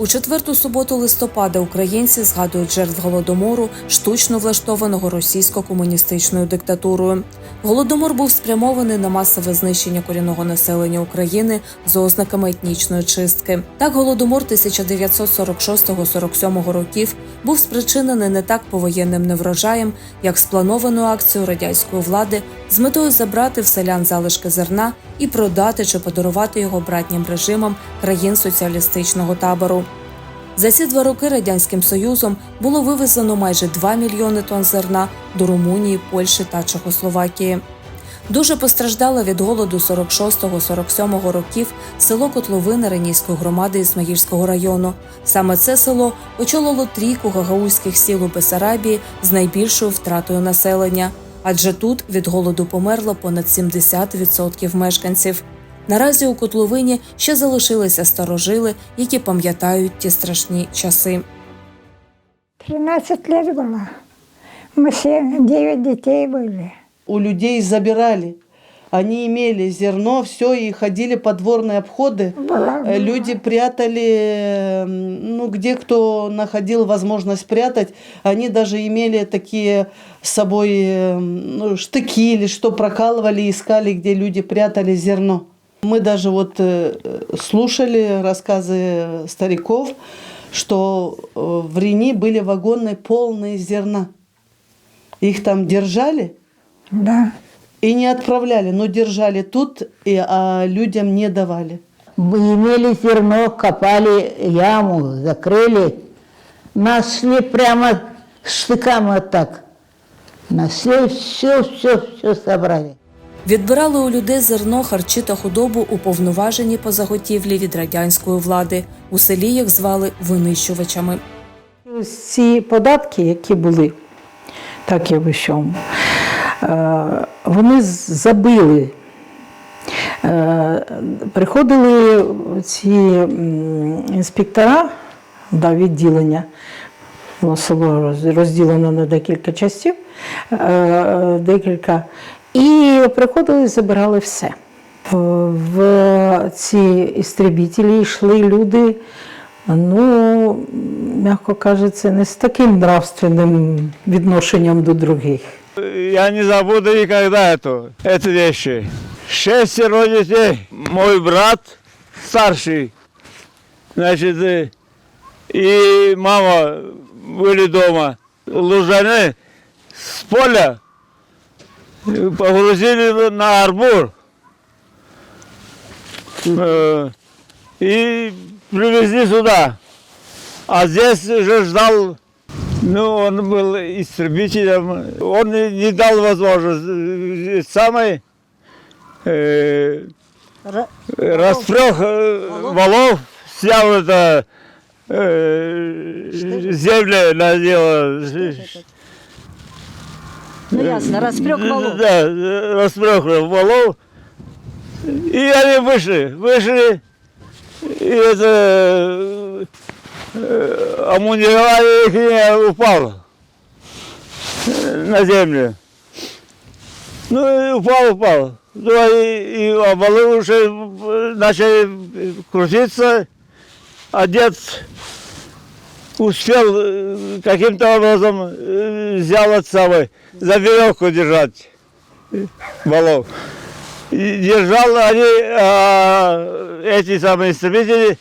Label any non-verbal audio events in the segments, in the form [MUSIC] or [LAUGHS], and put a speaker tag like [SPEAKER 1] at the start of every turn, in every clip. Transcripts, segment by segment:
[SPEAKER 1] У четверту суботу листопада українці згадують жертв голодомору, штучно влаштованого російсько-комуністичною диктатурою. Голодомор був спрямований на масове знищення корінного населення України з ознаками етнічної чистки. Так, голодомор 1946-47 років був спричинений не так повоєнним неврожаєм, як спланованою акцією радянської влади з метою забрати в селян залишки зерна і продати чи подарувати його братнім режимам країн соціалістичного табору. За ці два роки радянським союзом було вивезено майже 2 мільйони тонн зерна до Румунії, Польщі та Чехословакії. Дуже постраждало від голоду 46-47 років село Котловина Ренійської громади Ісмаїльського району. Саме це село очолило трійку гагаузьких сіл у Бесарабії з найбільшою втратою населення, адже тут від голоду померло понад 70% мешканців. Наразі у котловині ще залишилися старожили, які пам'ятають ті страшні часи.
[SPEAKER 2] 13 лет было. Мы все, 9 детей были.
[SPEAKER 3] у людей забирали. Они имели зерно, все, и ходили подворные обходы.
[SPEAKER 2] Была,
[SPEAKER 3] Э, Люди прятали, э, ну, где кто находил возможность прятать, они даже имели такие с собой э, ну, штыки или что прокалывали, искали, где люди прятали зерно. Мы даже вот э, слушали рассказы стариков, что э, в Рени были вагоны полные зерна. Их там держали,
[SPEAKER 2] Да.
[SPEAKER 3] и не отправляли, но держали тут, и, а людям не давали.
[SPEAKER 4] Мы имели зерно, копали яму, закрыли. Нашли прямо штыками вот так. Нашли все, все, все собрали.
[SPEAKER 1] Відбирали у людей зерно, харчі та худобу уповноважені по заготівлі від радянської влади. У селі їх звали винищувачами.
[SPEAKER 5] Ці податки, які були, так я вищому, е, вони забили. Е, Приходили ці інспектора да, відділення, село розділено на декілька частів, е, декілька, і приходили і забирали все. В ці істребітелі йшли люди, ну, м'яко кажучи, не з таким нравственним відношенням до других.
[SPEAKER 6] Я не забуду никогда эту, эти вещи. Шестеро детей. Мой брат старший, значит, э, и мама были дома. Лужаны с поля э, Погрузили на арбур. Э, И привезли сюда. А здесь уже ждал ну, он был истребителем. Он не дал возможности. Самый э, распрех э, валов, снял это э, землю на дело.
[SPEAKER 7] Ну ясно, распрек валов. [LAUGHS]
[SPEAKER 6] Да, распрех валов. И они вышли, вышли. И это э, амунирование их э, на землю. Ну и упал, упал. Ну и, и а валы уже э, начали крутиться, а успел э, каким-то образом э, взял от самой за веревку держать э, валов. И держал они, а, эти самые истребители,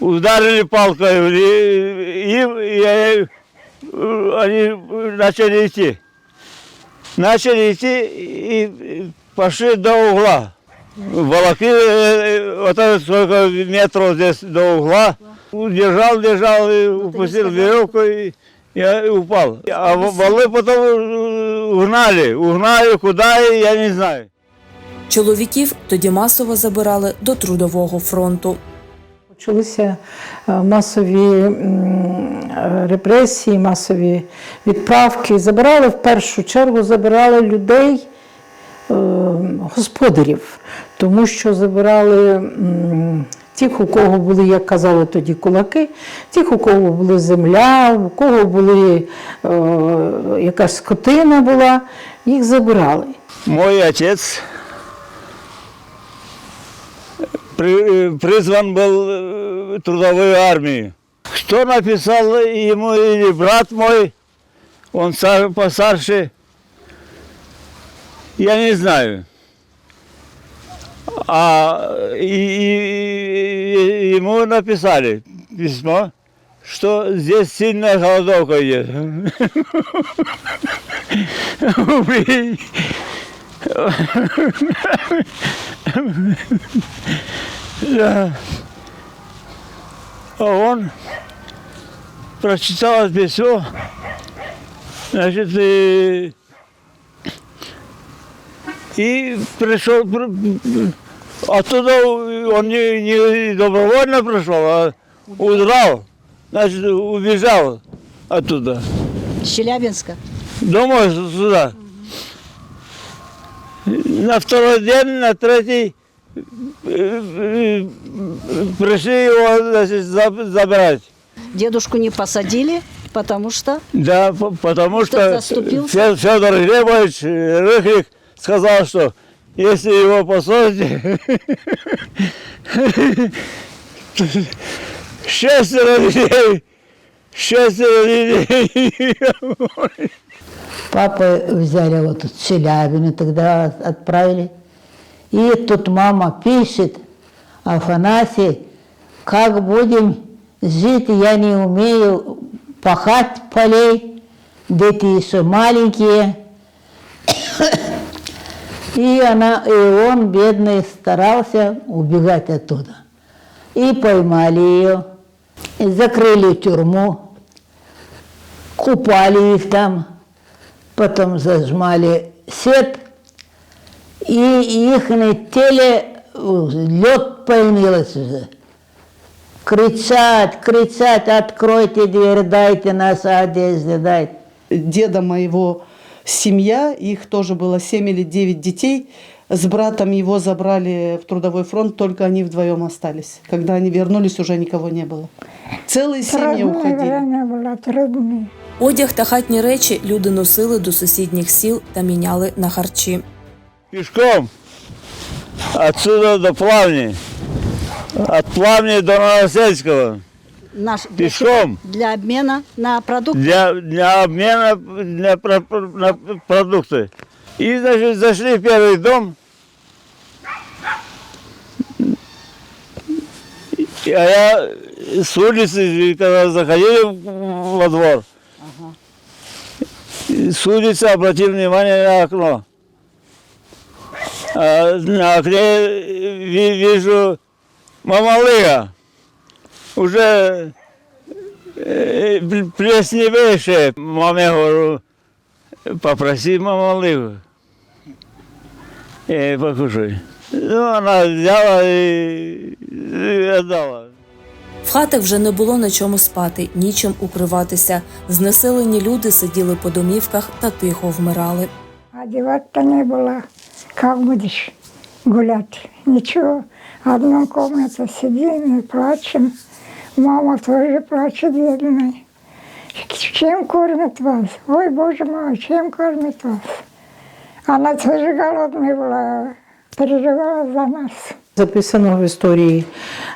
[SPEAKER 6] ударили палкой, и, им, и, э, они начали идти. Начали идти и пошли до угла. Волокли, вот это сколько метров здесь до угла. Держал, держал, и упустил веревку и, и упал. А валы потом э, угнали. Угнали куда, я не знаю.
[SPEAKER 1] Чоловіків тоді масово забирали до трудового фронту.
[SPEAKER 5] Почалися е, масові е, репресії, масові відправки. Забирали в першу чергу забирали людей, е, господарів, тому що забирали тих, у кого були, як казали тоді, кулаки, тих, у кого була земля, у кого були е, якась скотина була, їх забирали.
[SPEAKER 6] Мой отец при- э, призван был э, в трудовую армию. Кто написал ему или брат мой, он са- постарше, я не знаю. А и- и- и- ему написали письмо, что здесь сильная голодовка идет. А он прочитал письмо, значит, и, и пришел, пр- оттуда он не, не добровольно пришел, а удрал, значит, убежал оттуда.
[SPEAKER 7] С Челябинска.
[SPEAKER 6] Домой сюда. На второй день, на третий пришли его значит, за- забрать.
[SPEAKER 7] Дедушку не посадили, потому что
[SPEAKER 6] Да, потому что? Фе- Федор Глебович э, Рыхлик сказал, что если его посадите, шестеро детей, шестеро детей.
[SPEAKER 4] Папа взяли вот в Челябино, тогда отправили. И тут мама пишет, Афанасий, как будем жить, я не умею пахать полей, дети еще маленькие. И, она, и он, бедный, старался убегать оттуда. И поймали ее, и закрыли тюрьму, купали их там, потом зажмали сет, и их на теле лед появился уже. Кричать, кричать, откройте дверь, дайте нас одежды, дайте.
[SPEAKER 3] деда моего семья, их тоже было 7 или 9 детей. С братом его забрали в трудовой фронт, только они вдвоем остались. Когда они вернулись, уже никого не было. Целые семьи
[SPEAKER 2] Трудное
[SPEAKER 3] уходили.
[SPEAKER 2] время было, трудное.
[SPEAKER 1] Одяг та хатні речі люди носили до сусідніх сіл та міняли на харчі.
[SPEAKER 6] Пешком отсюда до Плавни, от Плавни до Новосельского.
[SPEAKER 7] Наш для,
[SPEAKER 6] Пешком.
[SPEAKER 7] для обмена на продукты.
[SPEAKER 6] для, для обмена для про- на продукты. И, значит, зашли в первый дом. А я с улицы, когда заходили во двор, и с улицы обратил внимание на окно. А на окне ви- вижу мамалыга. Уже Е, пл- плесневейше. Маме говорю, попроси мамалыгу. И покушай. Ну, она взяла и, и отдала.
[SPEAKER 1] В хатах вже не було на чому спати, нічим укриватися. Знеселені люди сиділи по домівках та тихо вмирали.
[SPEAKER 2] Одевать-то не было. Как будешь гулять? Ничего. Одна комната сидим и плачем. Мама тоже плачет, бедная. Чем кормят вас? Ой, Боже мой, чем кормят вас? Она тоже голодная была, переживала за нас.
[SPEAKER 5] Записано в історії,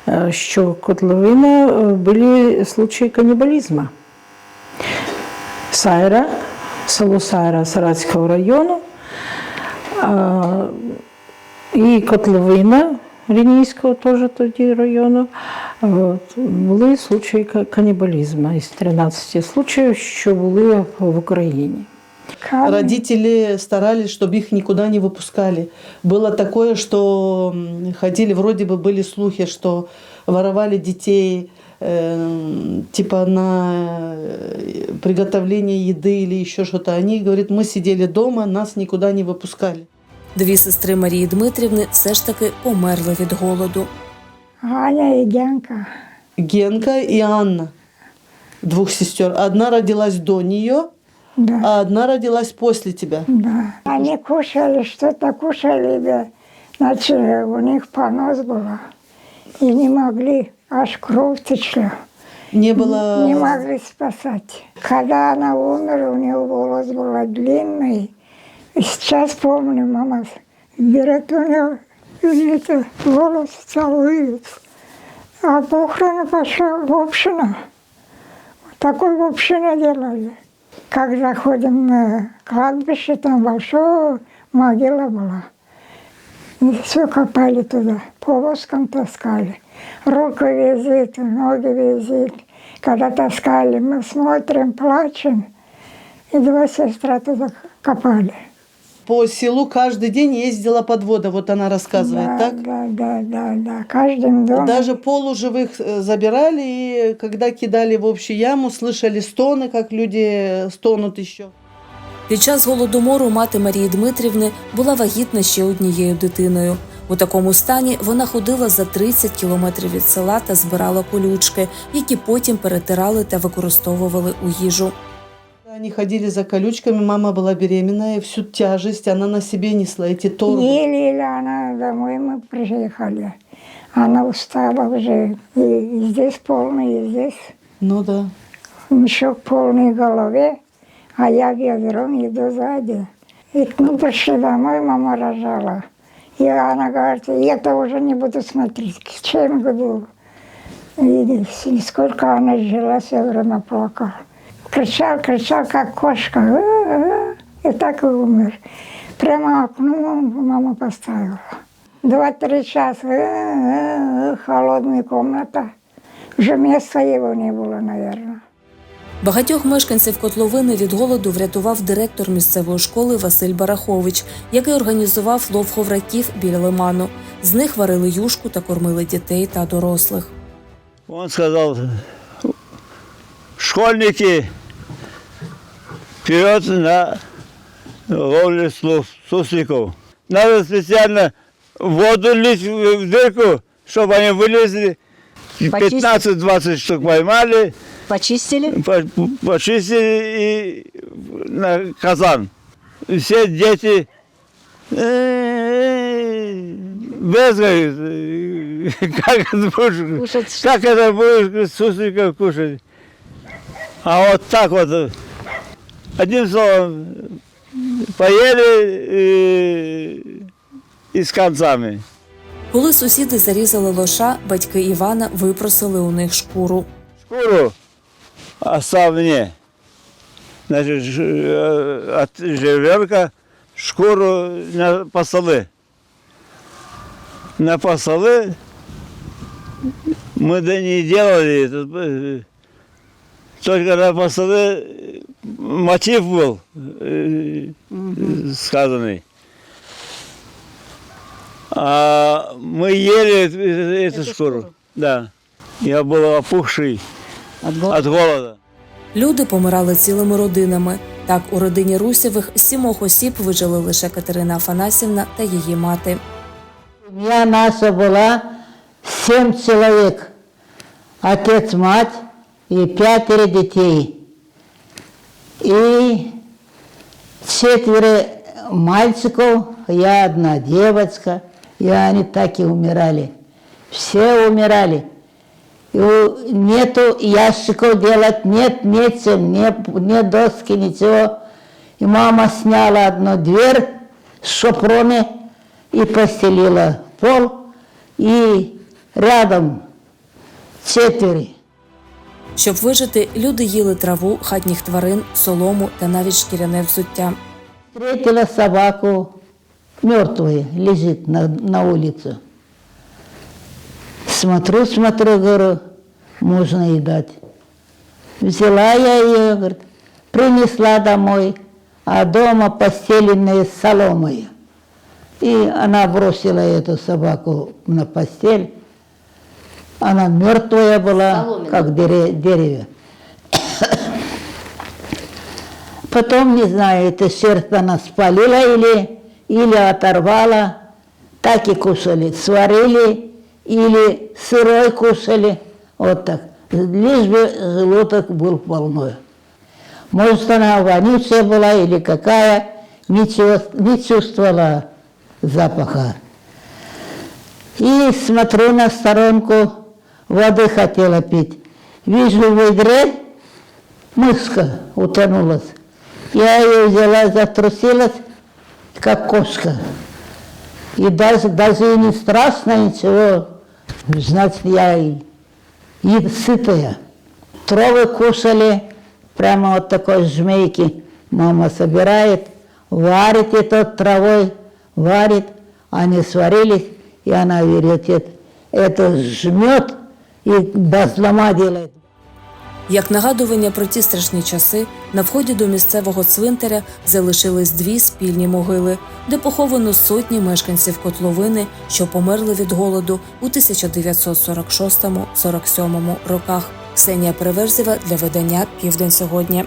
[SPEAKER 5] е, що котловина е, були случаї канібалізму. Сайра, село Сайра Саратського району а, і котловина Рінійського теж тоді району. От, були случаї ка- канібалізму із 13 случаїв, що були в Україні.
[SPEAKER 2] Как
[SPEAKER 3] Родители старались, чтобы их никуда не выпускали. Было такое, что м, ходили, вроде бы были слухи, что воровали детей, э, типа на э, приготовление еды или еще что-то. Они, говорят, мы сидели дома, нас никуда не выпускали.
[SPEAKER 1] Дві сестри Марії Дмитрівни все ж таки померли від голоду.
[SPEAKER 2] Аня и Генка.
[SPEAKER 3] Генка и Анна, двух сестер. Одна родилась до нее,
[SPEAKER 2] Да.
[SPEAKER 3] а одна родилась после тебя.
[SPEAKER 2] Да. Они кушали, что-то кушали, да. Значит, у них понос был. И не могли, аж кровь течла.
[SPEAKER 3] Не было...
[SPEAKER 2] Не могли спасать. Когда она умерла, у нее волос был длинный. Сейчас помню, мама берет у нее это, волос целует. А похороны пошла в общину. Такой в общине делали. Как заходим на кладбище, там большая могила была. И все копали туда, повозкам таскали. Руку визит, ноги визит. Когда таскали, мы смотрим, плачем. И два сестра туда копали.
[SPEAKER 3] По селу каждый день ездила подвода, вот она рассказывает,
[SPEAKER 2] да,
[SPEAKER 3] так?
[SPEAKER 2] да, да, да, да. Каждым домом.
[SPEAKER 3] Даже полуживых э, забирали, и когда кидали в общую яму, слышали стоны, как люди стонут еще.
[SPEAKER 1] Під час голодомору мати Марії Дмитрівни була вагітна ще однією дитиною. У такому стані вона ходила за 30 кілометрів від села та збирала колючки, які потім перетирали та використовували у їжу.
[SPEAKER 3] Они ходили за колючками, мама была беременная, и всю тяжесть она на себе несла, эти торбы.
[SPEAKER 2] Еле-еле она домой мы приехали. Она устала уже. И здесь полный, и здесь
[SPEAKER 3] Ну да.
[SPEAKER 2] мешок полный в голове, а я ведром иду сзади. И мы пришли домой, мама рожала. И она говорит, я это уже не буду смотреть, к чем буду. И, и сколько она жила, все время плакала. Кричал, кричал, как кошка. «А-а-а». И так и умер. Прямо окно мама поставила. Два-три часа, «А-а-а», холодная комната. Уже места его не было, наверное.
[SPEAKER 1] Багатьох мешканців котловини від голоду врятував директор місцевої школи Василь Барахович, який організував лов ховраків біля лиману. З них варили юшку та кормили дітей та дорослих.
[SPEAKER 6] Он сказал, школьники, вперед на ловлю сусликов. Надо специально воду лить в дырку, чтобы они вылезли.
[SPEAKER 7] Почистить.
[SPEAKER 6] 15-20 штук поймали,
[SPEAKER 7] Почистили?
[SPEAKER 6] по- почистили и на казан. Все дети э, безгают. [LAUGHS] Как это будешь, как это будешь сусликов кушать? А вот так вот, э, одним словом, поели и, и с концами.
[SPEAKER 1] Коли сусіди зарізали лоша, батьки Івана випросили у них шкуру.
[SPEAKER 6] шкуру оставь мне. Значит, ж- э, от жеребенка шкуру на посолы. На посолы мы да не делали. это, э, Только на посолы э, мотив был э, сказанный. А мы ели эту, эту
[SPEAKER 7] Эту
[SPEAKER 6] шкуру.
[SPEAKER 7] шкуру?
[SPEAKER 6] Да. Я был опухший
[SPEAKER 7] От голода.
[SPEAKER 6] от голода.
[SPEAKER 1] Люди помирали цілими родинами. Так, у родині Русєвих з сімох осіб вижили лише Катерина Афанасівна та її мати.
[SPEAKER 4] Семья наша была семь человек. Отец, мать и пятеро детей. И четверо мальчиков, я одна девочка. И они так и умирали. Все умирали. И нету ящиков делать, нет нечем, нет, нет доски, ничего. И мама сняла одну дверь с шопроны и постелила пол, и рядом четыре.
[SPEAKER 1] Щоб вижити, люди їли траву, хатніх тварин, солому та навіть шкіряне взуття.
[SPEAKER 4] Встретила собаку мертвую, лежит на, на улице. Смотрю, смотрю, говорю, можно и дать. Взяла я ее, говорит, принесла домой, а дома постеленные соломой. И она бросила эту собаку на постель. Она мертвая была, как дере- дерево. Потом, не знаю, это сердце она спалила или, или оторвала. Так и кушали. Сварили или сырой кушали. Вот так. Лишь бы желудок был полной. Может, она вонючая была или какая, ничего, не чувствовала запаха. И смотрю на сторонку, воды хотела пить. Вижу в ведре мышка утонулась. Я ее взяла, затрусилась, как кошка. И даже, даже и не страшно ничего. Значит, я и, и сытая. Травы кушали, прямо вот такой жмейки. Мама собирает, варит эту травой, варит. Они сварились, и она берет это, это жмет и без делает.
[SPEAKER 1] Як нагадування про ті страшні часи, на вході до місцевого цвинтаря залишились дві спільні могили, де поховано сотні мешканців котловини, що померли від голоду у 1946-47 роках. Ксенія Переверзєва для видання Південь сьогодні.